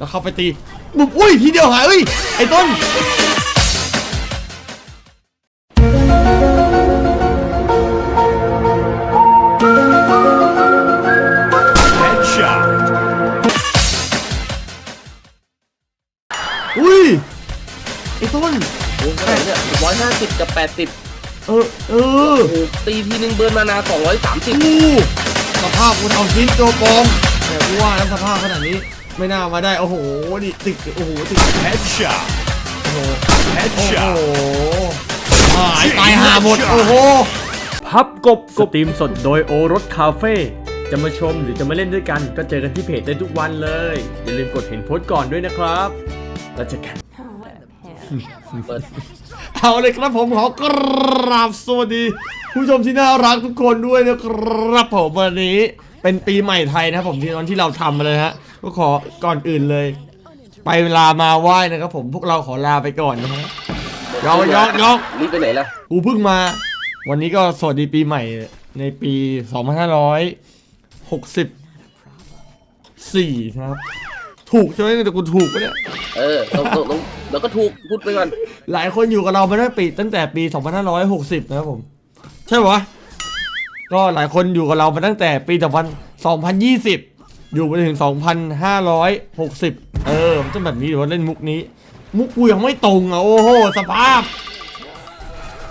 แล้วเข้าไปตีบุบอุ้ยทีเดียวหายเอ้ยไอ้ต้น Headshot. อุ้ยไอ้ต้นโอ้โหเท่าไหร่เนี่ยร้อยห้าสิบกับแปดสิบเออเออโอ้โหตีทีนึงเบิร์นมานาสองร้อยสามสิบ อู้สภาพกูทำชิ้นตัวปลอมแต่กูว่าแล้วสภาพขนาดนี้ ไม่น่ามาได้โอ้โหนี่ติดโอ้โหติด Headshot. โอ้โหโอ้โห Headshot. หายตายหาหมดโอ้โหพับกบสตรีมสดโดยโอรสคาเฟ่จะมาชมหรือจะมาเล่นด้วยกัน ก็เจอกันที่เพจได้ทุกวันเลย อย่าลืมกดเห็นโพสต์ก่อนด้วยนะครับ แล้วเจอกันเปิดเอาเลยครับผมขอกราบสวัสดี ผู้ชมที่น่ารักทุกคนด้วยนะครับผมวันนี้เป็นปีใหม่ไทยนะครับผมที่ตอนที่เราทำมาเลยฮะ ก็ขอก่อนอื่นเลย ไปเวลามาไหว้นะครับผมพวกเราขอลาไปก่อนนะฮะยอกยอกยอกรีบไปไหนล่ะกูเพิ่งมา วันนี้ก็สวัสดีปีใหม่ในปี 2564นะครับ ถูกใช่ไหมแต่กูถูกปะเนี่ย เออตรงตรงตรงแล้วก็ถูกพูดไปก่อนหลายคนอยู่กับเรามาตั้งปีตั้งแต่ปี 2560 นะครับผม ใช่ปะวะก็หลายคนอยู่กับเรามาตั้งแต่ปี2020 อยู่ไปถึง 2560 เออมันจะแบบนี้หรือว่าเล่นมุกนี้ มุกกูยังไม่ตรงอะ โอ้โห สภาพ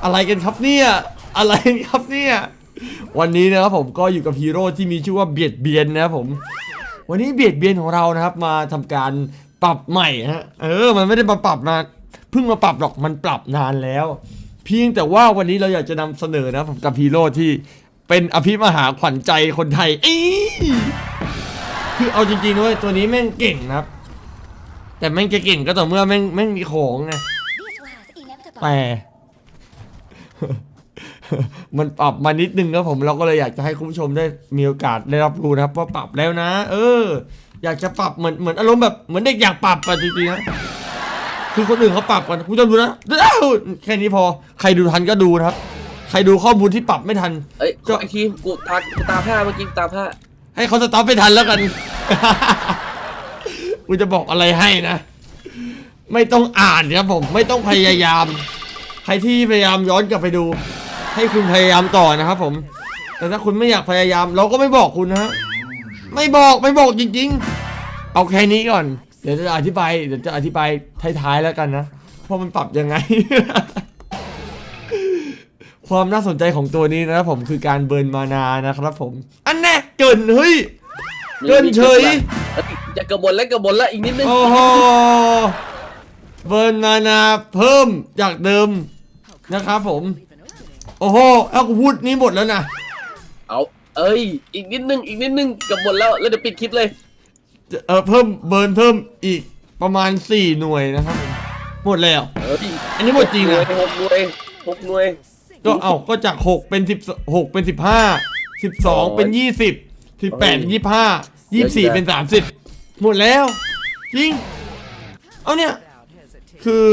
อะไรกันครับเนี่ย อะไรกันครับเนี่ย วันนี้นะครับผมก็อยู่กับฮีโร่ที่มีชื่อว่าเบียดเบียนนะครับผม วันนี้เบียดเบียนของเรานะครับ มาทำการปรับใหม่ฮะ เออ มันไม่ได้มาปรับมาเพิ่งมาปรับหรอก มันปรับนานแล้ว เพียงแต่ว่าวันนี้เราอยากจะนำเสนอนะครับผมกับฮีโร่ที่เป็นอภิมหาขวัญใจคนไทยเอ้ย คือเอาจริงๆนะเว้ยตัวนี้แม่งเก่งนะครับ แต่แม่งจะเก่งก็ต่อเมื่อแม่งแม่งมีของไงแต่ มันปรับมานิดนึงครับผมเราก็เลยอยากจะให้คุณผู้ชมได้มีโอกาสได้รับรู้นะครับว่าปรับแล้วนะ เออ อยากจะปรับเหมือนเหมือนอารมณ์แบบเหมือนเด็กอยากปรับอะจริงๆนะคือคนอื่นเขาปรับกันคุณผู้ชมดูนะอ้าวแค่นี้พอใครดูทันก็ดูนะครับ ใครดูข้อมูลที่ปรับไม่ทัน เอ้ยขออีกทีกูตากูตาผ้าเมื่อกี้ตาผ้า ให้เขาสต็อปไม่ทันแล้วกัน กูจะบอกอะไรให้นะ ไม่ต้องอ่านครับผม ไม่ต้องพยายาม ใครที่พยายามย้อนกลับไปดู ให้คุณพยายามต่อนะครับผม แต่ถ้าคุณไม่อยากพยายาม เราก็ไม่บอกคุณนะฮะ ไม่บอกไม่บอกจริง ๆ เอาแค่นี้ก่อน เดี๋ยวจะอธิบาย เดี๋ยวจะอธิบายท้ายๆแล้วกันนะ ว่ามันปรับยังไง ความน่าสนใจของตัวนี้นะครับผมคือการเบิร์นมานานะครับผม อันแน่เกินเฮ้ยเกินเฉยเอ้ยจะกระบนแล้วกระบนแล้วอีกนิดนึงโอ้โหเบิร์นมานาเพิ่มจากเดิมนะครับผม โอ้โหเอากูพูดนี้หมดแล้วนะเอาเอ้ยอีกนิดนึงอีกนิดนึงกระบนแล้วแล้วเดี๋ยวปิดคลิปเลยเออเพิ่มเบิร์นเพิ่มอีกประมาณ 4 หน่วยนะครับผมหมดแล้วเอ้ยอันนี้หมดจริงหน่วยนะหกหน่วยหกหน่วย ก็เอาก็จาก6เป็น10 6เป็น15 12เป็น20 18เป็น25 24เป็น30หมดแล้ว จริง เอาเนี่ย คือ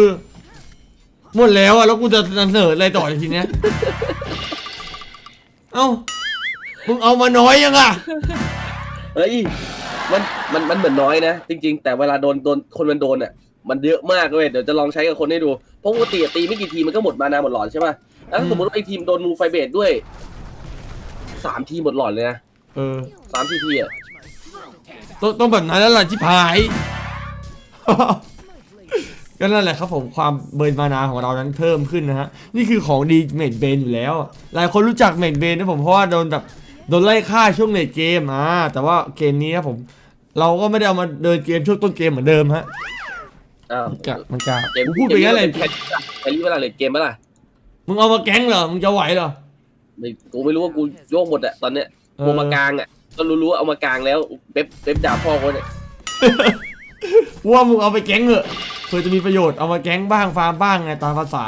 หมดแล้วอะแล้วกูจะนำเสนออะไรต่อทีเนี้ย เอ้ามึงเอามาน้อยยังอะเฮ้ยมันมันมันเหมือนน้อยนะ จริง ๆ แต่เวลาโดนโดนคนมันโดนอะมันเยอะมากเลยเดี๋ยวจะลองใช้กับคนให้ดูเพราะปกติอะตีไม่กี่ทีมันก็หมดมานาหมดหลอดใช่ป่ะ แล้วถ้าสมมติว่าไอ้ทีมโดนมูไฟเบดด้วยสามทีหมดหลอดเลยนะเออสามทีทีอะต้องต้องแบบนั้นแล้วล่ะที่พาย ก็นั่นแหละครับผมความเบิร์นมานาของเรานั้นเพิ่มขึ้นนะฮะ นี่คือของดีเมดเบนอยู่แล้ว หลายคนรู้จักเมดเบนนะผมเพราะว่าโดนแบบโดนไล่ฆ่าช่วงเลดเกมอ่าแต่ว่าเกมนี้ครับผม เราก็ไม่ได้เอามาเดินเกมช่วงต้นเกมเหมือนเดิมฮะอ้าวมันกะมันกะเกมกูพูดไปงั้นเลยแครี่เวลาเลดเกมเปะล่ะ มึงเอามาแก๊งเหรอ มึงจะไหวเหรอไม่กูไม่รู้ว่ากูโยกหมดอะตอนเนี้ยเออ กูมากลางอะก็รู้ๆว่าเอามากลางแล้วเป๊ปเป๊ปด่าพ่อคนเนี่ยว่ามึงเอาไปแก๊งเหอะเพื่อจะมีประโยชน์เอามาแก๊งบ้างฟาร์มบ้างไงตามภาษา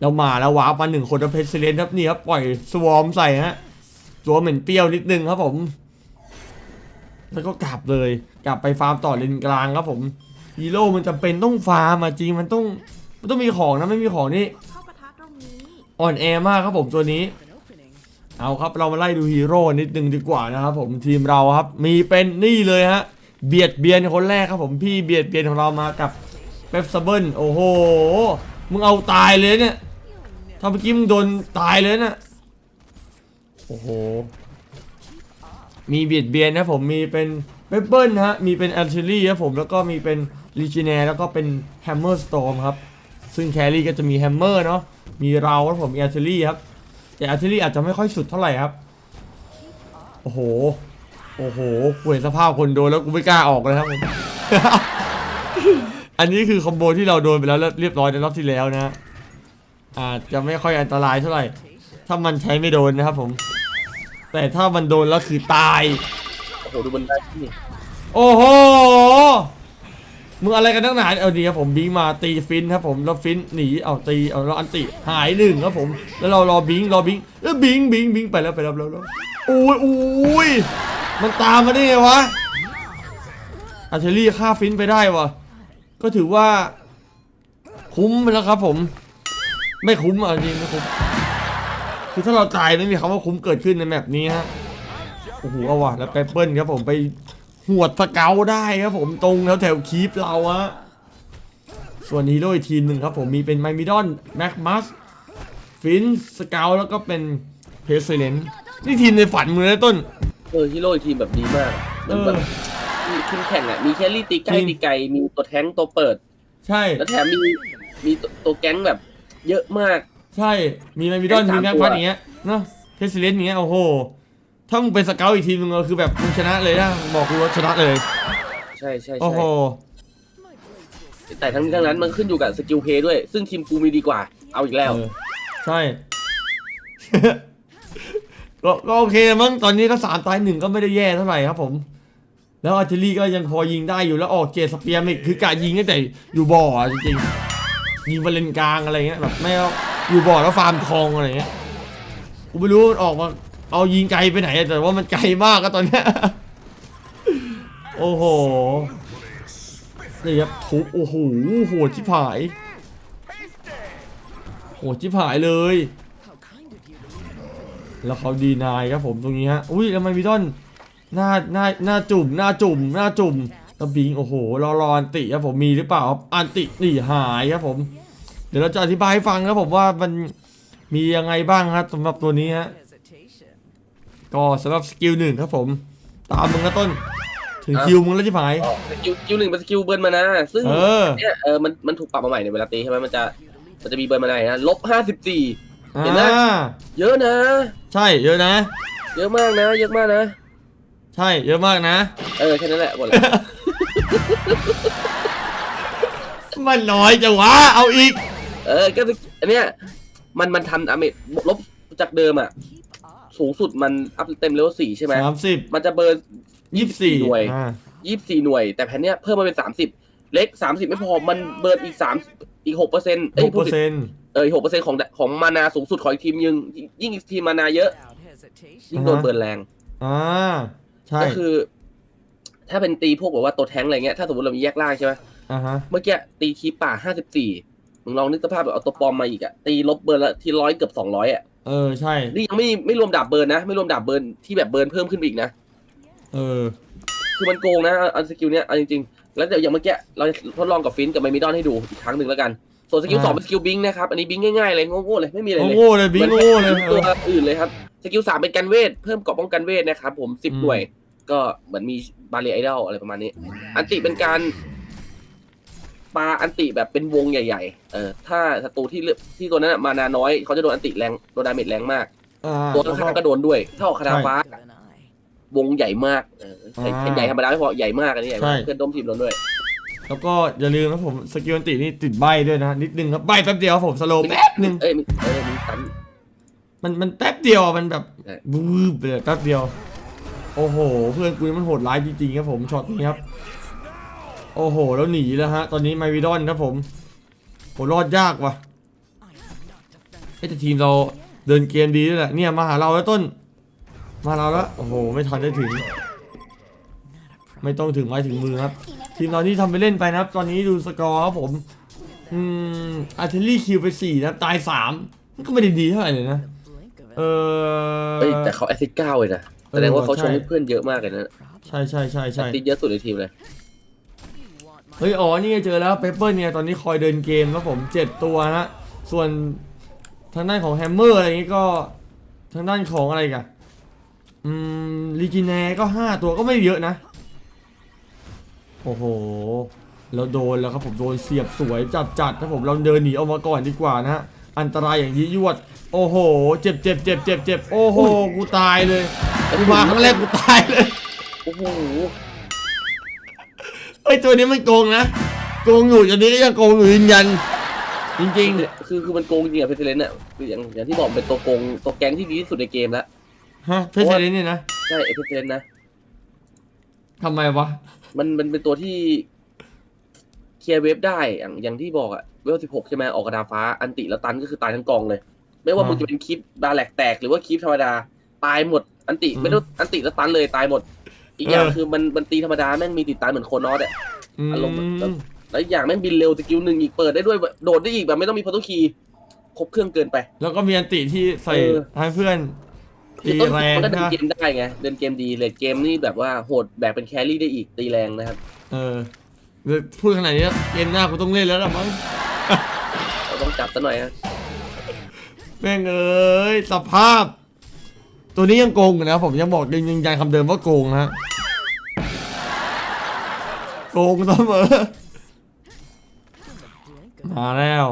เรามาแล้วว้าวมาหนึ่งคนแล้วเพชรเซเลนครับนี่ครับปล่อยสวอมใส่ฮะตัวเหม็นเปรี้ยวนิดนึงครับผม แล้วก็กลับเลย กลับไปฟาร์มต่อเลนกลางครับผมฮีโร่มันจำเป็นต้องฟาร์มอะจริงมันต้องมันต้องมีของนะไม่มีของนี่ อ่อนแอมากครับผมตัวนี้ เอาครับเรามาไล่ดูฮีโร่นิดนึงดีกว่านะครับผมทีมเราครับ มีเป็นนี่เลยฮะเบียดเบียนคนแรกครับผมพี่เบียดเบียนของเรามากับเป๊ปซับเบิลโอ้โหมึงเอาตายเลยเนี่ยถ้าเมื่อกี้มึงโดนตายเลยนะโอ้โหมีเบียดเบียนนะผมมีเป็นเปเปิลนฮะมีเป็นแอนเชลี่ครับผมแล้วก็มีเป็นลีจิเนแล้วก็เป็นแฮมเมอร์สโตมครับ ซึ่งแครี่ก็จะมีแฮมเมอร์เนาะมีเราครับผมมีแอนเชลี่ครับแต่แอนเชลี่อาจจะไม่ค่อยสุดเท่าไหร่ครับโอ้โหโอ้โหกูเห็นสภาพคนโดนแล้วกูไม่กล้าออกเลยครับผมอันนี้คือคอมโบที่เราโดนไปแล้วเรียบร้อยในรอบที่แล้วนะฮะอาจจะไม่ค่อยอันตรายเท่าไหร่ ถ้ามันใช้ไม่โดนนะครับผม แต่ถ้ามันโดนแล้วคือตาย โอ้โหดูมันได้ที่โอ้โห มึงอะไรกันตั้งนานเอาดีครับผมบิงมาตีฟินครับผมแล้วฟินหนีเอาตีเอาแล้วอันติหายหนึ่งครับผม แล้วเรารอบิงรอบิงเออบิงบิงบิงไปแล้วไปแล้วแล้วแล้วอุ้ยอุ้ยมันตามมาได้ไงวะอาร์เทอรี่ฆ่าฟินไปได้วะก็ถือว่า คุ้มไปแล้วครับผม ไม่คุ้มอะจริงไม่คุ้มคือถ้าเราตายไม่มีคำว่าคุ้มเกิดขึ้นในแมปนี้ฮะโอ้โหเอาว่ะแล้วไปเปิ้ลครับผมไป หวดสเกาได้ครับผมตรงแถวแถวคีปเราอะส่วนฮีโร่อีกทีมหนึ่งครับผมมีเป็นไมมิดอนแม็กมัสฟินสเกลแล้วก็เป็นเพสเลนนี่ทีมในฝันมึงเลยต้น เออฮีโร่อีกทีมแบบดีมากมันแบบเออมีทีมแข่งอะมีแคลรี่ตีใกล้จริงตีไกลมีตัวแท้งตัวเปิด ใช่ แล้วแถมมีมีตัวตัวแก๊งแบบเยอะมาก ใช่มีไมมิดอนไอ้มีสามแม็กตัวมัสอย่างเงี้ยเนาะเพสเลนอย่างเงี้ยโอ้โห ถ้ามึงเป็นสเกลอีกทีมนึงก็คือแบบมึงชนะเลยนะบอกกูว่าชนะเลยใช่ใช่โอ้ใช่โหแต่ทั้งนี้ทั้งนั้นมันขึ้นอยู่กับสกิลเพลย์ด้วย ซึ่งทีมกูมีดีกว่า เอาอีกแล้ว เออใช่ ก็ก็โอเคมั้งตอนนี้ก็สามตายหนึ่งก็ไม่ได้แย่เท่าไหร่ครับผม แล้วอาร์เทอรี่ก็ยังพอยิงได้อยู่แล้วออกเจตสเปียร์ไม่คือกะยิงตั้งแต่อยู่บ่ออะจริงๆยิงบอลเลนกลางอะไรเงี้ยแบบไม่เอาอยู่บ่อแล้วฟาร์มทองอะไรเงี้ยกูไม่รู้มันออกมา เอายิงไกลไปไหนแต่ว่ามันไกลมากก็ตอนเนี้ยโอ้โหนี่ครับทุบโอ้โหโหดชิบหายโหดชิบหายเลย แล้วเขาดีนายครับผมตรงนี้ฮะอุ้ยแล้วไมวิดอนหน้าหน้าหน้าจุ่มหน้าจุ่มหน้าจุ่มแล้วบิงโอ้โหรอรออันติครับผมมีหรือเปล่าอันตินี่หายครับผม เดี๋ยวเราจะอธิบายให้ฟังครับผมว่ามันมียังไงบ้างครับสำหรับตัวนี้ฮะ ก็สำหรับสกิลหนึ่งครับผม ตามมึงนะต้น ถึงคิวมึงแล้วชิบหายสกิลสกิลหนึ่งเป็นสกิลเบิร์นมานะ ซึ่งเออเนี่ยเออมันมันถูกปรับมาใหม่ในเวลาตีใช่ไหมมันจะมันจะมีเบิร์นมาในนะลบห้าสิบสี่อ่าเห็นไหมเยอะนะ ใช่เยอะนะ เยอะมากนะ เยอะมากนะ ใช่เยอะมากนะ เออแค่นั้นแหละหมดแล้วมันน้อยจังวะเอาอีก เออก็อันเนี้ยมันมันทำอเมจลบจากเดิมอะ สูงสุดมันอัพเต็มเลเวลสี่ใช่ไหมสามสิบมันจะเบิร์นยี่สิบสี่หน่วยอ่ายี่สี่หน่วย แต่แผ่นเนี้ยเพิ่มมาเป็นสามสิบเล็กสามสิบไม่พอมันเบิร์นอีกสามอีกหกเปอร์เซ็นต์หกเปอร์เซ็นต์เออหกเปอร์เซ็นต์ของของมานาสูงสุดของอีกทีมยังยิ่งอีกทีมมานาเยอะ ยิ่งโดนอ่าฮะเบิร์นแรงอ่าใช่ก็คือ ถ้าเป็นตีพวกแบบว่าตัวแท้งอะไรเงี้ยถ้าสมมติเรามีแยกล่างใช่ไหมอ่าฮะเมื่อกี้ตีคีปป่าห้าสิบสี่มึงลองนึกสภาพแบบเอาตัวปลอมมาอีกอะตีลบเบิร์นละที่ร้อยเกือบสองร้อยอะ เออใช่ นี่ยังไม่ไม่รวมดาบเบิร์นนะ ไม่รวมดาบเบิร์นที่แบบเบิร์นเพิ่มขึ้นไปอีกนะ เออ คือมันโกงนะเอาเอาสกิลเนี้ยเอาจริงๆ แล้วเดี๋ยวอย่างเมื่อกี้เราจะทดลองกับฟินกับไมมิดอนให้ดูอีกครั้งหนึ่งแล้วกัน ส่วนสกิลอ่า สองเป็นสกิลบิงนะครับ อันนี้บิงง่ายๆเลยโง่ๆเลยไม่มีอะไรเลย โง่ๆเลยบิงโง่ๆเลยหมือนเอตัวอ อื่นเลยครับ สกิลสามเป็นกันเวท เพิ่มเกราะป้องกันเวทนะครับผมสิบอืม หน่วย ก็เหมือนมีบาเรียไอดอลอะไรประมาณนี้ อันติเป็นการ ปาอันติแบบเป็นวงใหญ่ ๆ เออ ถ้าศัตรูที่เลือกที่ตัวนั้นนะมานาน้อยเขาจะโดนอันติแรงโดนดาเมจแรงมาก อ่าตัวข้างๆก็โดนด้วยถ้าออกคาถาฟ้า วงใหญ่มากเออใหญ่อ่าใหญ่ธรรมดาไม่พอใหญ่มากอันนี้ใหญ่มากใช่เพื่อนร่วมทีมโดนด้วยแล้วก็อย่าลืมนะผมสกิลอันตินี่ติดใบด้วยนะนิดนึงครับใบแป๊บเดียวครับผมสโลว์แป๊บนึง เอ้ยมีเอ้ยมีตัน มันมันแป๊บเดียวอะมันแบบใช่ วืบไปเลยแป๊บเดียว โอ้โห เพื่อนกูนี่มันโหดร้ายจริงๆครับผมช็อตนี้ครับ โอ้โห แล้วหนีแล้วฮะ ตอนนี้ไมวิดอนครับผมโหรอดยากว่ะไอ้แต่ทีมเราเดินเกมดีด้วยแหละเนี่ยมาหาเราแล้วต้น มาเราแล้วโอ้โห ไม่ทันได้ถึง ไม่ต้องถึงไม้ถึงมือครับ ทีมเรานี่ทำไปเล่นไปนะครับ ตอนนี้ดูสกอร์ครับผม อืมอาร์เทลลี่คิวไปสี่นะครับตายสามมันก็ไม่ได้ดีเท่าไหร่เลยนะเออเอ้ยแต่เขาแอซิดเก้าเลยนะเอแสดงว่าเขาชงใช่ให้เพื่อนเยอะมากเลยนะใช่ใช่ใช่ใช่ติดเยอะสุดในทีมเลย เฮ้ย อ๋อ นี่เจอแล้วเปเปอร์เนี่ย ตอนนี้คอยเดินเกมครับผมเจ็ดตัวนะ ส่วนทางด้านของแฮมเมอร์อะไรอย่างงี้ก็ ทางด้านของอะไรกันอืมลีจินแนก็ห้าตัวก็ไม่เยอะนะ โอ้โหเราโดนแล้วครับผม โดนเสียบสวยจัดจัดๆครับผม เราเดินหนีออกมาก่อนดีกว่านะฮะ อันตรายอย่างยิ่ยวด โอ้โห เจ็บเจ็บเจ็บเจ็บเจ็บโอ้โห กูตายเลย กูมาครั้งแรกกูตายเลย โอ้โห เฮ้ยตัวนี้มันโกงนะโกงอยู่ตัวนี้ก็ยังโกงอยู่ยืนยัน จริงคือคือมันโกงจริงอะเพเทเลนอะคืออย่างอย่างที่บอกเป็นตัวโกงตัวแก๊งที่ดีที่สุดในเกมแล้วๆฮะเพชรเซเลนเนี่ยนะใช่เอเพเทเลนนะทำไมวะมันมันเป็นตัวที่เคลียร์เวฟได้อย่างอย่างที่บอกอะเวลสิบหกใช่ไหมออกกระดาฟ้าอันติแล้วตันก็คือตายทั้งกองเลย ไม่ว่าอ่ามึมึงจะเป็นคลิปบาแหลกแตกหรือว่าคลิปธรรมดาตายหมดอันติอืมไม่ต้องอันติแล้วตันเลยตายหมด อีกอย่างเออ คือมันมันตีธรรมดาแม่งมีติดตายเหมือนโคนอสอะอืมอารมณ์แบบแล้วอีกอย่างแม่งบินเร็วสกิลหนึ่งอีกเปิดได้ด้วยโดดได้อีกแบบไม่ต้องมีโพโตคีย์ครบเครื่องเกินไป แล้วก็มีอันติที่ใส่เออ ให้เพื่อนคืตีอต้นแรงมันก็เดินนะเกมได้ไงเดินเกมดีเลดเกมนี่แบบว่าโหดแบกเป็นแครี่ได้อีกตีแรงนะครับเออเดี๋ยวพูดขนาดนี้เกมหน้ากูต้องเล่นแล้วล่ะมั้ง เราต้องจับซะหน่อยนะแม่งเอ้ยสภาพ ตัวนี้ยังโกงอยู่นะผมยังบอกยังยืนยันคำเดิมว่าโกงนะฮะโกงเสมอมาแล้ว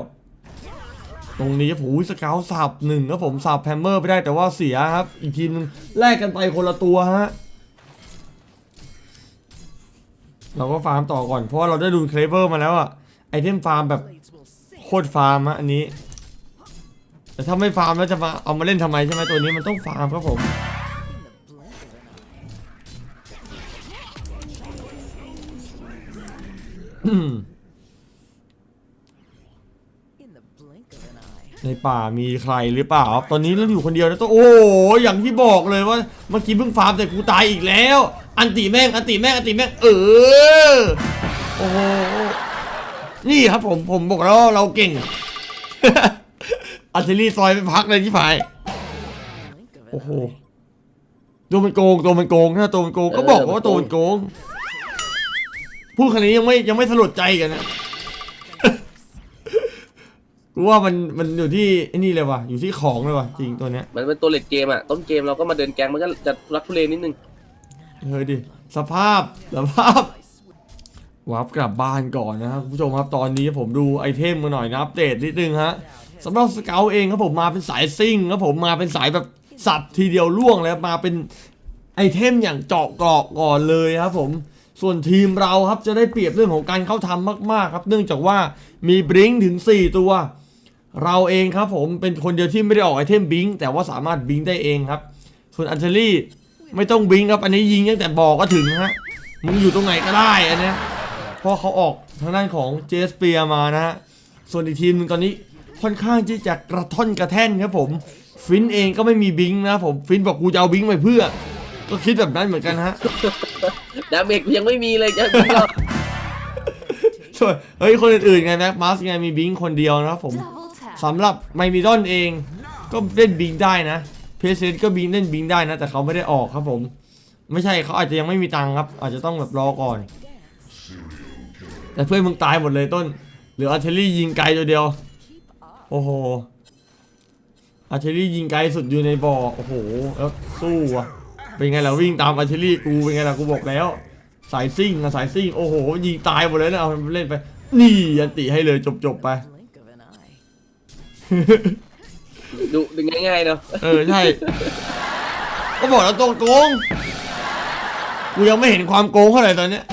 ตรงนี้ผมสเกลสับหนึ่งครับผมสับแพมเมอร์ไปได้แต่ว่าเสียครับ อีกทีนึงแลกกันไปคนละตัวฮะเราก็ฟาร์มต่อก่อนเพราะว่าเราได้ดูเคลเวอร์มาแล้วอะไอเทมฟาร์มแบบโคตรฟาร์มฮะอันนี้ แต่ถ้าไม่ฟาร์มแล้วจะมาเอามาเล่นทำไมใช่ไหมตัวนี้มันต้องฟาร์มครับผมในป่ามีใครหรือเปล่าตอนนี้เราอยู่คนเดียวนะตัวโอ้อย่างที่บอกเลยว่าเมื่อกี้เพิ่งฟาร์มแต่กูตายอีกแล้ว อันติแม่งอันติแม่งอันติแม่งเออโอ้โหนี่ครับผมผมบอกแล้วว่าเราเก่ง อัลเทอรี่ซอยไปพักเลยที่ฝ่าย Blink of an โอ้โห eye. ตัวมันโกงตัวมันโกงถ้าตัวมันโกงก็บอกว่าตัวมันโกงพูดขนาดนี้ยังไม่ยังไม่สลดใจกันนะกูว่ามันมันอยู่ที่ไอ้นี่เลยว่ะอยู่ที่ของเลยว่ะจริงตัวเนี้ยมันเป็นตัวเลดเกมอะต้นเกมเราก็มาเดินแกงมันก็จะทุรักทุเลนิดนึงเฮ้ยดิสภาพสภาพวับกลับบ้านก่อนนะครับคุณผู้ชมครับตอนนี้ผมดูไอเทมมาหน่อยนะอัปเดตนิดนึงฮะ สำหรับสเกลเองครับผมมาเป็นสายซิ่งครับผมมาเป็นสายแบบสับทีเดียวล่วงแล้วมาเป็นไอเทมอย่างเจาะเกราะก่อนเลยครับผมส่วนทีมเราครับจะได้เปรียบเรื่องของการเข้าทำมากๆครับ เนื่องจากว่ามีบริงถึง 4 ตัว เราเองครับผมเป็นคนเดียวที่ไม่ได้ออกไอเทมบิงแต่ว่าสามารถบิงได้เองครับ ส่วนอัญเชลี่ไม่ต้องบิงครับ อันนี้ยิงตั้งแต่บอกก็ถึงฮะมึงอยู่ตรงไหนก็ได้อันเนี้ยเพราะเขาออกทางด้านของเจสเปียมานะฮะส่วนอีกทีมหนึงตอนนี้ ค่อนข้างที่จะกระท่อนกระแท่นครับผม ฟินเองก็ไม่มีบิงนะครับผมฟินบอกกูจะเอาบิงไปเพื่อ ก็คิดแบบนั้นเหมือนกันฮะดาเมจยังไม่มีเลยจะบิงก็ส่วนเฮ้ยคนอื่นๆไงแม็กมาสไงมีบิงคนเดียวนะครับผม Double tap. สำหรับไมมิดอนเอง ก็เล่นบิงได้นะเพเซนก็บิงเล่นบิงได้นะ แต่เขาไม่ได้ออกครับผม ไม่ใช่เขาอาจจะยังไม่มีตังค์ครับ อาจจะต้องแบบรอก่อน แต่เพื่อนมึงตายหมดเลยต้น เหลืออาร์เทอรี่ยิงไกลตัวเดียว โอ้โหอาร์เทอรี่ยิงไกลสุดอยู่ในบ่อโอ้โหแล้วสู้อะเป็นไงล่ะวิ่งตามอาร์เทอรี่กูเป็นไงล่ะกูบอกแล้ว สายซิ่งอะสายซิ่งโอ้โหยิงตายหมดเลยนะเอาเล่นไป นี่ยันติให้เลยจบๆไป Blink of an eye. ดูดูง่ายๆเนาะเออใช่ก็บอกแล้วตรงโกงกูยังไม่เห็นความโกงเท่าไหร่ตอนเนี้ย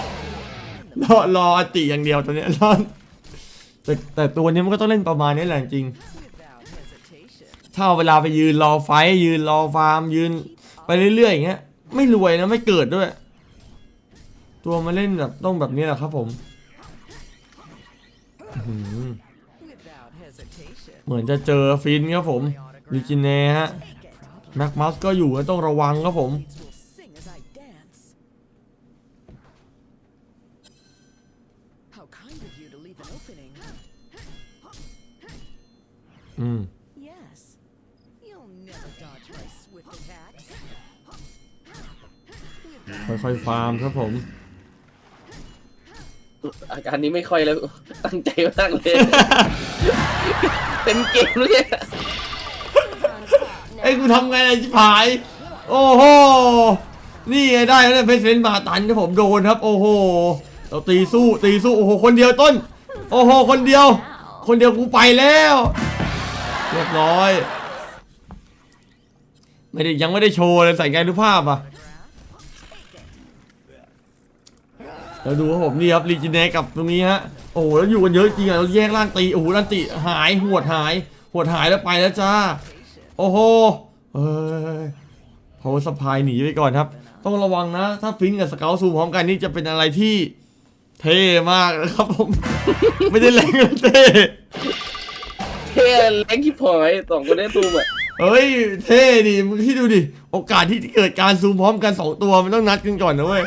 รอรออติอย่างเดียวตอนเนี้ยรอ แต่แต่ตัวนี้มันก็ต้องเล่นประมาณนี้แหละจริง ถ้าเอาเวลาไปยืนรอไฟยืนรอฟาร์มยืน ไปเรื่อยๆอย่างเงี้ยไม่รวยนะไม่เกิดด้วย ตัวมาเล่นแบบต้องแบบนี้แหละครับผมเหมือนจะเจอฟินครับผมลิจินเน่ฮะแม็กมัสก็อยู่ต้องระวังครับผม อืม Yes. You'll never dodge my swift attacks. ค่อยๆฟาร์มครับผม อาการนี้ไม่ค่อยแล้ว ตั้งใจมากเลยเป็นเกมเลยไอ้ยกูทำไงไอ้ชิบหาย โอ้โห นี่ไงได้แล้วเนี่ยเพชรเซนมาตันครับผมโดนครับ โอ้โห เราตีสู้ตีสู้โอ้โหคนเดียวต้น โอ้โหคนเดียว คนเดียวกูไปแล้ว เรียบร้อย ไม่ได้ยังไม่ได้โชว์เลยใส่ไงรูปภาพอะเราดูครับผมนี่ครับรีจิเนกับตรงนี้ฮะโอ้โหแล้วอยู่กันเยอะจริงอะเราแยกล่างตีโอ้โหล่างตีหายหวดหายหวดหายแล้วไปแล้วจ้า โอ้โหเอ้ยพาวสปายหนีไปก่อนครับ ต้องระวังนะ ถ้าฟิงกับสเกลซูมพร้อมกันนี่จะเป็นอะไรที่เท่มากนะครับผม ไม่ได้แรงนะเท่ เท่แรงที่พอยสองคนได้ตูมอะเฮ้ยเท่ดิมึงที่ดูดิ โอกาสที่เกิดการซูมพร้อมกันสองตัวมันต้องนัดกันก่อนนะเว้ย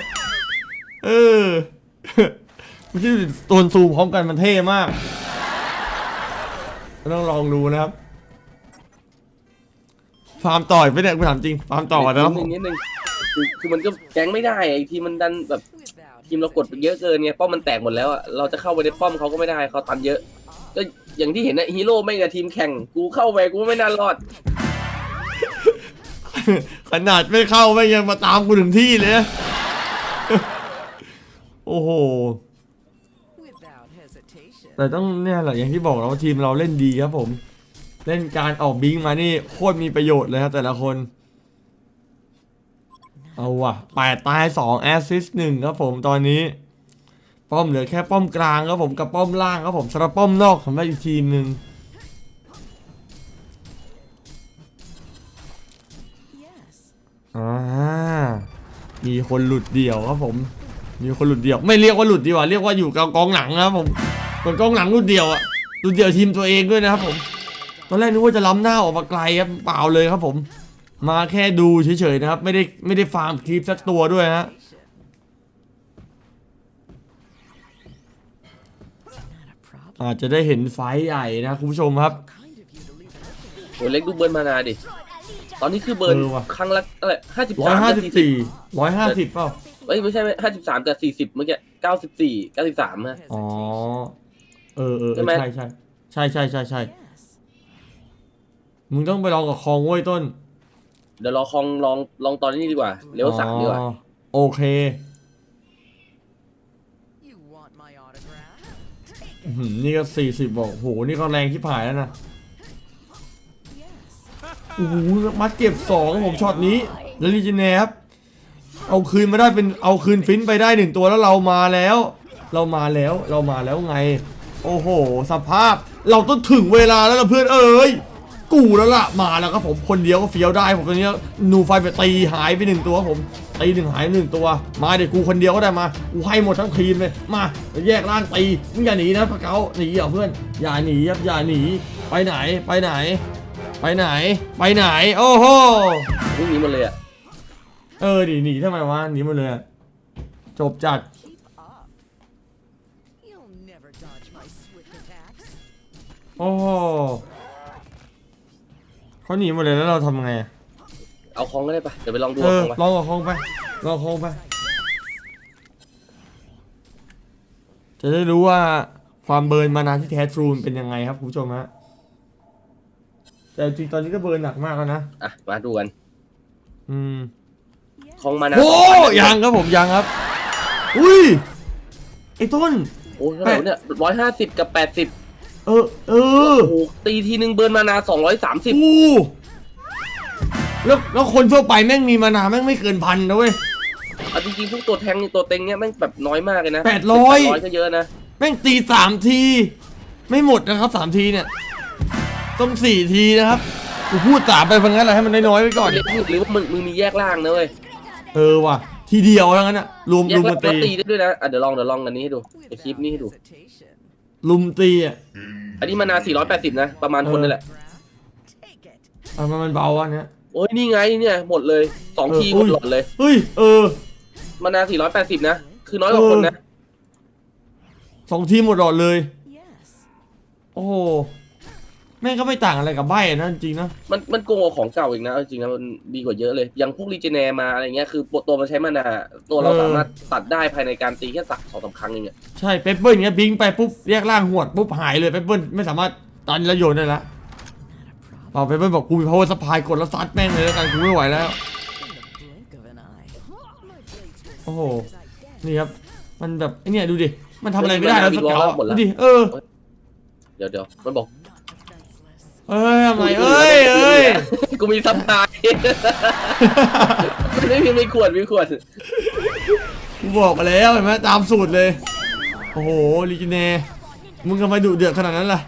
เออมึงที่ดูดิตัวซูมพร้อมกันมันเท่มากต้องลองดูนะครับ ฟาร์มต่อยไปเนี่ยกูถามจริง ฟาร์มต่อนะครับนิดนึงนิดนึงคือคือมันก็แก๊งไม่ได้ไอ้ทีมมันดันแบบทีมเรากดไปเยอะเกินไงป้อมมันแตกหมดแล้วอะเราจะเข้าไปในป้อมเขาก็ไม่ได้เขาตันเยอะ ก็อย่างที่เห็นนะฮีโร่ไม่กับทีมแข่ง กูเข้าไปกูไม่น่ารอด ขนาดไม่เข้าไม่ยังมาตามกูถึงที่เลยนะโอ้โห without hesitation. แต่ต้องเนี่ยแหละอย่างที่บอกแล้วว่าทีมเราเล่นดีครับผม เล่นการออกบิงมานี่โคตรมีประโยชน์เลยครับแต่ละคน เอาว่ะแปดตายสองแอสซิสหนึ่งครับผมตอนนี้ ป้อมเหลือแค่ป้อมกลางครับผมกับป้อมล่างครับผมสำหรับป้อมนอกสำหรับอีกทีมหนึ่งอ่ามีคนหลุดเดี่ยวครับผม มีคนหลุดเดี่ยว ไม่เรียกว่าหลุดดีกว่าเรียกว่าอยู่กับกองหลังนะครับผมกองกองหลังหลุดเดี่ยวอะหลุดเดี่ยวทีมตัวเองด้วยนะครับผมตอนแรกนึกว่าจะล้ำหน้าออกมาไกลครับเปล่าเลยครับผม มาแค่ดูเฉยๆนะครับ ไม่ได้ไม่ได้ฟาร์มคลิปสักตัวด้วยฮะ อาจจะได้เห็นไฟท์ใหญ่นะคุณผู้ชมครับ Kind of you to leave an opening. โหเล็กดูเบิร์นมานาดิ ตอนนี้คือเบิร์นเออว่ะ ครั้งละอะไรห้าสิบร้อสายมห้ากับสิบสี่สิบสี่ร้อยห้าสิบเปล่าเอ้ยไม่ใช่ห้าสิบสามกับสี่สิบเมื่อกี้เก้าสิบสี่เก้าสิบสามฮะ อ๋อ Hesitation. เออเออเอใช่อไหม ใช่ใช่ใช่ใช่ใช่ใช่ Yes. มึงต้องไปลองกับคองเว้ยต้นเดี๋ยวรอคองลองลองตอนนี้ดีกว่าเลเวลสามดีกว่า อ๋อโอเค You want my autograph? อื้อหือ นี่ก็สี่สิบบอกโหนี่ก็แรงที่ผายแล้วนะโอ้โหมาเก็บสองครับผมช็อตนี้แล้วลีเจเนครับเอาคืนมาได้เป็นเอาคืนฟินไปได้หนึ่งตัวแล้วเรามาแล้ว เรามาแล้วเรามาแล้วไง โอ้โห สภาพ เราต้องถึงเวลาแล้วนะเพื่อนเอ้ย กูแล้วล่ะมาแล้วครับผมคนเดียวก็เฟี้ยวได้ผมตอนนี้นูไฟไปตีหายไปหนึ่งตัวครับผมตีหนึ่งหายหนึ่งตัว มาเดี๋ยวกูคนเดียวก็ได้มากูให้หมดทั้งทีมเลยมาแยกร่างตีมึงอย่าหนีนะพะเกาหนีเหรอเพื่อนอย่าหนีครับอย่าหนีไปไหนไปไหน ไปไหน ไปไหน โอ้โหพรุ่งนี้หมดเลยอะเออหนีหนีทำไมวะหนีหมาเลยอะจบจัด Keep up. เขาหนีหมดเลยแล้วเราทำไงอะเอาคองก็ได้ปะเดี๋ยวไปลองดูเอเอาอคองปะลองกับคงไปลองกับคงไป จะได้รู้ว่าความเบิร์นมานานที่แท้ทรูมันเป็นยังไงครับคุณผู้ชมฮะแต่จริงๆตอนนี้ก็เบิร์นหนักมากแล้วนะอะมาดูกันอืมคองมานาโอ้สองพันยังครับผมยังครับ อุ้ยไอ้ต้น โอ้เท่าไหร่วะเนี่ยร้อยห้าสิบกับแปดสิบ เออ เออ โอ้โหตีทีนึงเบิร์นมานาสองร้อยสามสิบอู้ แล้วแล้วคนทั่วไปแม่งมีมานาแม่งไม่เกินพันนะเว้ยเอาจริงๆพวกตัวแทงนี่ตัวเต็งเนี่ยแม่งแบบน้อยมากเลยนะแปดร้อยก็เยอะนะ แม่งตีสามที ไม่หมดนะครับสามทีเนี่ย ต้องสี่ทีนะครับกูพูดสามไปพังงั้นแหละให้มันน้อยๆไว้ก่อนหรือหรือว่ามึงมึงมีแยกล่างนะเว้ยเออว่ะ ทีเดียวทั้งนั้นอะรวมแยรุกมล่ากังนแล้วตีตีได้ด้วยนะอะเดี๋ยวลองเดี๋ยวลองอันนี้ให้ดูไอคลิปนี้ให้ดู hesitation. ลุมตีอะอันนี้มานา480 นะ ประมาณคนนี่แหละ Take it. เอามันมันเบาอันเนี้ยโอ้ยนี่ไงเนี่ยหมดเลยสองเออทีหอุ้มดยหลอดเลย เฮ้ยเออ มานา480 นะ คือน้อยกว่าคนนะสองทีหมดหลอดเลย Yes. โอ้โห แม่งก็ไม่ต่างอะไรกับใบนะจริงๆนะมันมันโกงกว่าของเก่าอีกนะเอาจริงๆนะมันดีกว่าเยอะเลยอย่างพวกรีเจเนมาอะไรเงี้ยคือตัวมันใช้มานาตัวเราเออสามารถตัดได้ภายในการตีแค่สักสองสามครั้งเองอะใช่เปปเปิลเงี้ยบิงไปปุ๊บเรียกร่างหวดปุ๊บหายเลยเปปเปิลไม่สามารถตันแล้วโยนได้ละเปล่าเปปเปิลบอกกูมี power supply กดแล้วซัดแม่งเลยแล้วกันกูไม่ไหวแล้ว In the blink of an eye. My blades will โอ้โห snap as I dance. นี่ครับมันแบบไอเนี่ยดูดิมันทำอะไรไม่ได้แล้วสเกลอะดูดิเออ เดี๋ยวเดี๋ยวมันบอก Not defenseless. เอ้ยทำไมเอ้ยเอ้ยกูมีซับไพลายไม่มีมีขวดมีขวดกูบอกมาแล้วเห็นไหมตามสูตรเลย โอ้โหลิจิเน่มึงทำไมดุเดือดขนาดนั้นล่ะ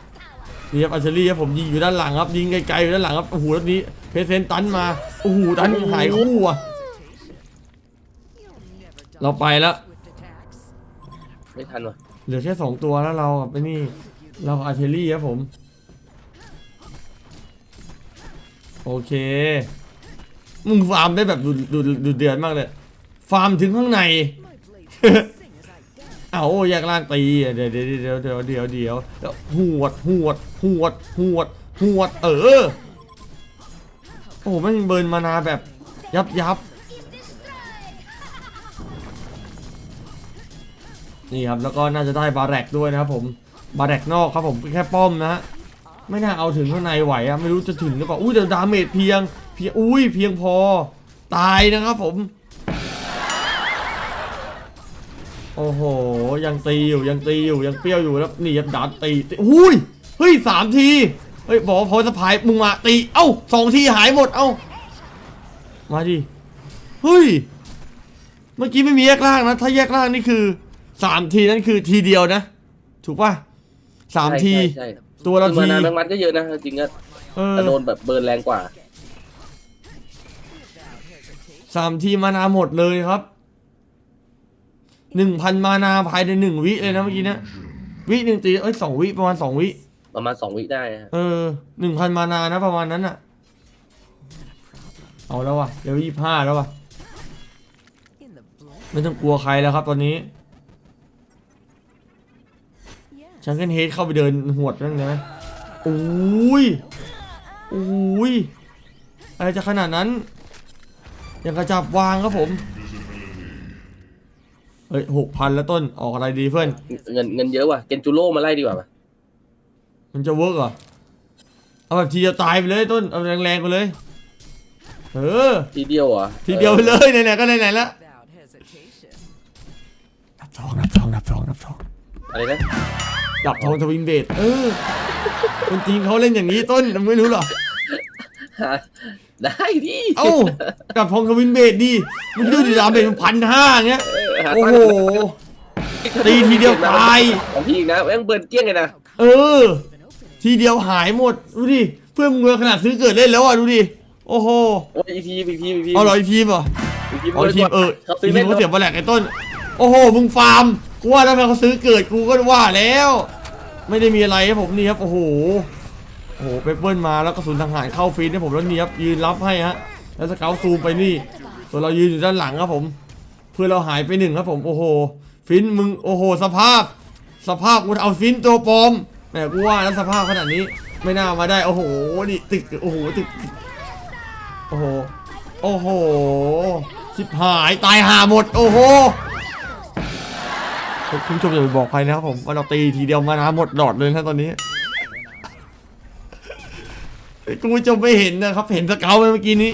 นี่ครับอัลเชอรี่ครับผมยิงอยู่ด้านหลังครับยิงไกลๆอยู่ด้านหลังครับโอ้โหแล้วนี้เพเซนตันมาโอ้โหตันหายคู่อะ You'll never dodge เราไปแล้ว swift attacks. ไม่ทันว่ะเหลือแค่สองตัวแล้วเรากับไอ้นี่เรากับอาร์เทอรี่ครับผม โอเค มึงฟาร์มได้แบบดูดูดูเดือดมากเลย ฟาร์มถึงข้างใน My blades will sing as I dance. เอาแยกล่างตี เดี๋ยวเดี๋ยวเดี๋ยวเดี๋ยวเดี๋ยวเดี๋ยวแล้วหวดหวดหวดหวดหวด เออ โอ้โหม่งเบิร์นมานาแบบ ยับยับนี่ครับแล้วก็น่าจะได้บาแรกด้วยนะครับผมบาแรกนอกครับผมแค่ป้อมนะฮะ ไม่น่าเอาถึงข้างในไหวอะไม่รู้จะถึงหรือเปล่าอุ้ยเดี๋ยวดาเมจเพียงเพียงอุ้ยเพียงพอตายนะครับผม โอ้โห ยังตีอยู่ยังตีอยู่ยังเปรี้ยวอยู่แล้วนี่ยับดัดตีอุ้ยเฮ้ยสามทีเฮ้ยบอกว่าพอสะพายมึงมาตีเอ้าสองทีหายหมดเอ้ามาดิเฮ้ยเมื่อกี้ไม่มีแยกล่างนะ ถ้าแยกล่างนี่คือสามทีนั่นคือทีเดียวนะ ถูกป่ะสามที ตัวละคือที มานาแมงวันก็เยอะนะจริงๆก็เออแต่โดนแบบเบิร์นแรงกว่า สามทีมานาหมดเลยครับหนึ่งพันมานาภายในหนึ่งวิเลยนะเมื่อกี้เนะวิหนึ่งตีเอ้ยสองวิประมาณสองวิ ประมาณสองวิได้นะเออหนึ่งพันมานานะประมาณนั้นอะเอาแล้ววะเดี๋ยวยี่ห้าแล้ววะ In the blink, ไม่ต้องกลัวใครแล้วครับตอนนี้ yes. ชังเกิลเฮดเข้าไปเดินหวดนั่นนะอุ้ยอุ้ยอะไรจะขนาดนั้นยังกระจับวางครับผม เฮ้ยหกพันแล้วต้น ออกอะไรดีเพื่อน เงินเงินเยอะว่ะ เกนจูโร่มาไล่ดีกว่าปะมันจะเวิร์กเหรอ เอาแบบทีเดียวตายไปเลยต้น เอาแรงๆไปเลย เออ ทีเดียวเหรอ ทีเดียวไปเลยไหนๆก็ไหนๆละ Without hesitation. นับทองนับทองนับทองนับทองอะไรนะ ดับทองทวินเบดเออ คนจีนเขาเล่นอย่างนี้ต้นไม่รู้หรอฮะได้ดิเอ้าดับทองทวินเบดดีมึงดูดิดามเบดมันพันห้าเงี้ยหาโอ้ตั้งโห ตีทีเดียวตายของพี่อีกนะแม่งเบิร์นเกลี้ยงเลยนะ เออ ทีเดียวหายหมด ดูดิ เพื่อนมึงขนาดซื้อเกิดเล่นแล้วอะดูดิ โอ้โหโอ้ยอีพีอีพีอีพีเอาเหรออีกทีมเหรออีพีอ๋ออีกทีมเออเขาอีซื้อกทีเล่มนเขาเสียบอลแหลกไอ้ต้น โอ้โห มึงฟาร์มกูว่าแล้วทำไมเขาซื้อเกิดกูก็ว่าแล้ว ไม่ได้มีอะไรครับผมนี่ครับโอ้โหโอ้โหเปเปิลมาแล้วกระสุนทางหารเข้าฟีดให้ผมแล้วนี่ครับยืนรับให้ฮะแล้วสเกลซูมไปนี่ส่วนเรายืนอยู่ด้านหลังครับผม เพื่อเราหายไปหนึ่งครับผมโอ้โห ฟินมึงโอ้โห สภาพ สภาพกูเอาฟินตัวปลอมแหมกูว่าแล้วสภาพขนาดนี้ไม่น่ามาได้โอ้โหนี่ติดโอ้โหติดโอ้โหโอ้โหชิบหายตายหาหมด โอ้โห คุณผู้ชมอย่าไปบอกใครนะครับผมว่าเราตีทีเดียวมานาหมดหลอดเลยนะตอนนี้คุณผู้ชมไม่เห็นนะครับ เห็นสเกลไปเมื่อกี้นี้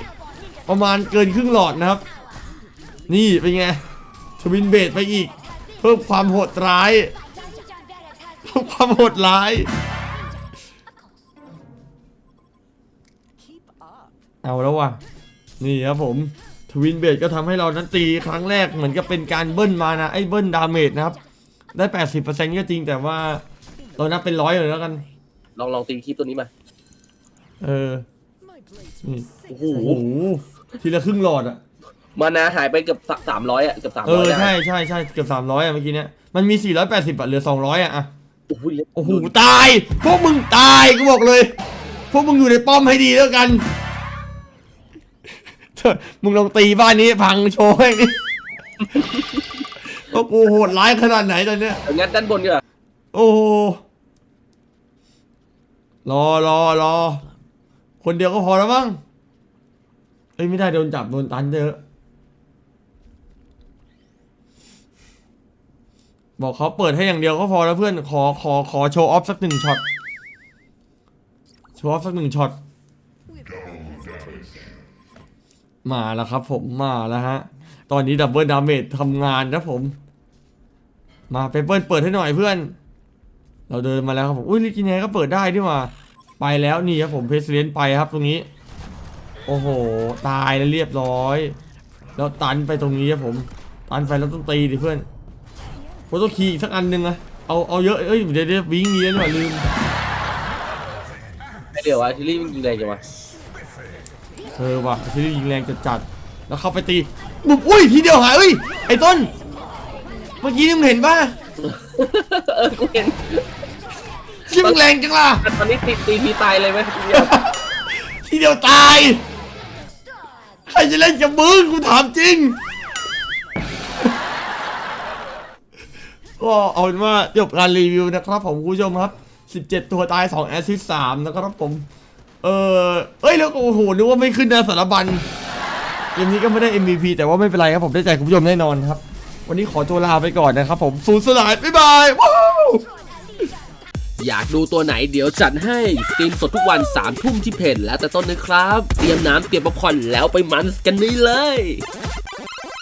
ประมาณเกินครึ่งหลอดนะครับ นี่เป็นไงทวินเบดไปอีก เพิ่มความโหดร้ายเพิ่มความโหดร้ายเอาแล้วว่ะนี่ครับผมทวินเบดก็ทำให้เรานั้นตีครั้งแรกเหมือนกับเป็นการเบิ้ลมานะไอ้เบิ้ลดาเมจนะครับ ได้80%ก็จริงแต่ว่า เรานับเป็นร้อยเลยแล้วกัน ลองลองตีคลิปตัวนี้มา เออ My blades Mm. will sing โอ้โห โอ้โหทีละครึ่งหลอดอะ มานาหายไปเกือบสามร้อยอะเกือบสามเอร้ออยได้ใช่ใช่ใช่เกือบ300อะเมื่อกี้เนี้ยมันมี480อะเหลือ200อะอะโอ้โหโอ้โหตาย พวกมึงตายกูบอกเลย พวกมึงอยู่ในป้อมให้ดีแล้วกันเธอมึงลองตีบ้านนี้พังโชว์ให้ดิ ว่ากูโหดร้ายขนาดไหนตอนเนี้ย เอางั้นด้านบนดีกว่าโอ้โหรอรอรอ คนเดียวก็พอแล้วมั้งเอ้ยไม่ได้โดนจับโดนตันเยอะ บอกเขาเปิดให้อย่างเดียวก็พอแล้วเพื่อน ขอขอขอโชว์ออฟสักหนึ่งช็อต โชว์ออฟสักหนึ่งช็อต มาแล้วครับผมมาแล้วฮะ ตอนนี้ดับเบิลดาเมจทำงานนะผม มาเปเปิลเปิดให้หน่อยเพื่อน เราเดินมาแล้วครับผมอุ้ยลิกินแฮก็เปิดได้ด้วยว่าไปแล้วนี่ครับผมเพสเลนไปครับตรงนี้ โอ้โห ตายแล้วเรียบร้อย แล้วตันไปตรงนี้ครับผมตันไปแล้วต้องตีดิเพื่อนโฟโต้คีย์อีกสักอันหนึ่งอะเอาเอาเยอะเอ้ยเดี๋ยวเดี๋ยววิ่งมีแล้วหน่อยลืมไอเดี๋ยววะทิลลี่มันยิงแรงจังวะเออว่ะที่ยิงแรงจัดจัดๆแล้วเข้าไปตีบุบอุ้ยทีเดียวหายเอ้ยไอ้ต้น เมื่อกี้นี่มึงเห็นป่ะเออกูเห็นชิมงแรงจังล่ะตอนนี้ตีตีทีตายเลยไหมทีเดียวทีเดียวตาย ใครจะเล่นกับมึงกูถามจริง ก็เอาเป็นว่าจบการรีวิวนะครับผมคุณผู้ชมครับ 17 ตัวตาย 2 แอสซิสต์3นะครับผม เออเอ้ยแล้วก็โอ้โหนึกว่าไม่ขึ้นนะสารบัญเกมนี้ก็ไม่ได้ MVP แต่ว่าไม่เป็นไรครับผมได้ใจคุณผู้ชมแน่นอนครับ วันนี้ขอตัวลาไปก่อนนะครับผมสูญสลายบ๊ายบายว้าวอยากดูตัวไหนเดี๋ยวจัดให้สตรีมสดทุกวัน3ามทุ่มที่เพจแล้วแต่ต้นนะครับ เตรียมน้ำเตรียมป๊อปคอร์นแล้วไปมันกันนี่เลย